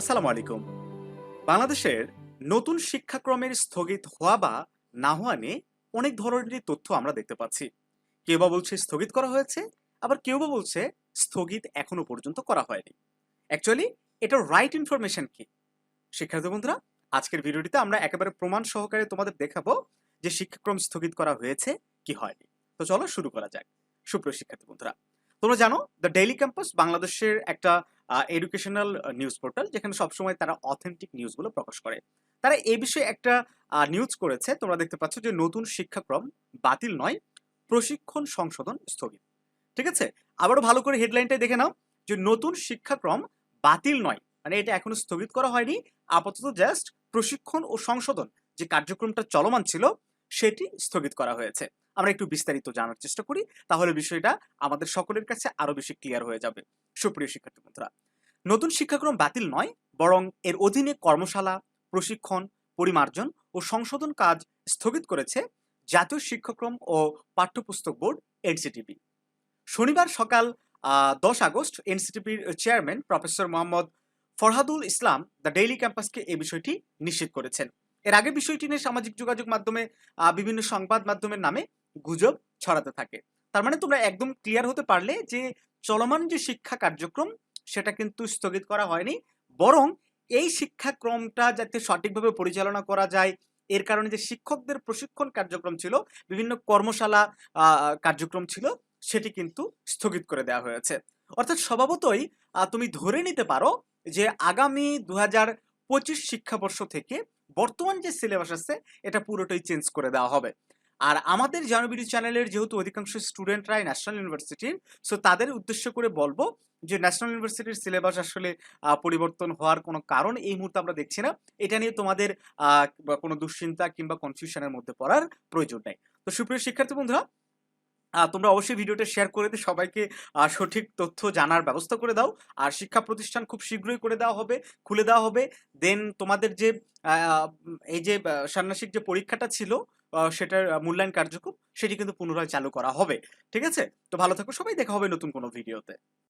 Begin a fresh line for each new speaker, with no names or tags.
আসসালামু আলাইকুম। বাংলাদেশের নতুন শিক্ষাক্রমের স্থগিত হওয়া বা না হওয়া নিয়ে অনেক ধরনের তথ্য আমরা দেখতে পাচ্ছি। কেউ বা বলছে স্থগিত করা হয়েছে, আবার কেউ বা বলছে স্থগিত এখনও পর্যন্ত করা হয়নি। অ্যাকচুয়ালি এটার রাইট ইনফরমেশন কি? শিক্ষার্থী বন্ধুরা, আজকের ভিডিওটিতে আমরা একেবারে প্রমাণ সহকারে তোমাদের দেখাবো যে শিক্ষাক্রম স্থগিত করা হয়েছে কি হয়নি। তো চলো শুরু করা যাক। সুপ্রিয় শিক্ষার্থী বন্ধুরা, তোমরা জানো, দ্য ডেইলি ক্যাম্পাস বাংলাদেশের একটা এডুকেশনাল নিউজ পোর্টাল যেখানে সবসময় তারা অথেন্টিক নিউজগুলো প্রকাশ করে। তারা এই বিষয়ে একটা নিউজ করেছে। তোমরা দেখতে পাচ্ছ যে নতুন শিক্ষাক্রম বাতিল নয়, প্রশিক্ষণ সংশোধন স্থগিত। ঠিক আছে? আবারও ভালো করে হেডলাইনটা দেখে নাও, যে নতুন শিক্ষাক্রম বাতিল নয়। মানে এটা এখনও স্থগিত করা হয়নি। আপাতত জাস্ট প্রশিক্ষণ ও সংশোধন যে কার্যক্রমটা চলমান ছিল, সেটি স্থগিত করা হয়েছে। আমরা একটু বিস্তারিত জানার চেষ্টা করি, তাহলে বিষয়টা আমাদের সকলের কাছে আরও বেশি ক্লিয়ার হয়ে যাবে। সুপ্রিয় শিক্ষার্থী বন্ধুরা, নতুন শিক্ষাক্রম বাতিল নয়, বরং এর অধীনে কর্মশালা, প্রশিক্ষণ, পরিমার্জন ও সংশোধন কাজ স্থগিত করেছে জাতীয় শিক্ষাক্রম ও পাঠ্যপুস্তক বোর্ড এনসিটিপি। শনিবার সকাল দশ August এনসিটিপির chairman professor Mohammad Farhadul Islam the daily ক্যাম্পাসকে এই বিষয়টি নিশ্চিত করেছেন। এর আগে বিষয়টি নিয়ে সামাজিক যোগাযোগ মাধ্যমে বিভিন্ন সংবাদ মাধ্যমের নামে গুজব ছড়াতে থাকে। তার মানে তোমরা একদম ক্লিয়ার হতে পারলে যে চলমান যে শিক্ষা কার্যক্রম, সেটা কিন্তু স্থগিত করা হয়নি। বরং এই শিক্ষাক্রমটা যাতে সঠিকভাবে পরিচালনা করা যায়, এর কারণে যে শিক্ষকদের প্রশিক্ষণ কার্যক্রম ছিল, বিভিন্ন কর্মশালা কার্যক্রম ছিল, সেটি কিন্তু স্থগিত করে দেওয়া হয়েছে। অর্থাৎ স্বভাবতই তুমি ধরে নিতে পারো যে আগামী দু হাজার পঁচিশ শিক্ষাবর্ষ থেকে বর্তমান যে সিলেবাস আছে, এটা পুরোটাই চেঞ্জ করে দেওয়া হবে। আর আমাদের জানবিডি চ্যানেলের যেহেতু অধিকাংশ স্টুডেন্টরাই ন্যাশনাল ইউনিভার্সিটির সো তাদের উদ্দেশ্য করে বলব যে ন্যাশনাল ইউনিভার্সিটির সিলেবাস আসলে পরিবর্তন হওয়ার কোনো কারণ এই মুহূর্তে আমরা দেখছি না। এটা নিয়ে তোমাদের কোনো দুশ্চিন্তা কিংবা কনফিউশনের মধ্যে পড়ার প্রয়োজন নেই। তো সুপ্রিয় শিক্ষার্থী বন্ধুরা তোমরা অবশ্যই ভিডিওটা শেয়ার করে দিয়ে সবাইকে সঠিক তথ্য জানার ব্যবস্থা করে দাও। আর শিক্ষা প্রতিষ্ঠান খুব শীঘ্রই করে দেওয়া হবে, খুলে দেওয়া হবে। দেন তোমাদের যে এই যে ষান্মাসিক যে পরীক্ষাটা ছিল সেটার মূল্যায়ন কার্যক্রম, সেটি কিন্তু পুনরায় চালু করা হবে। ঠিক আছে? তো ভালো থাকো সবাই, দেখা হবে নতুন কোনো ভিডিওতে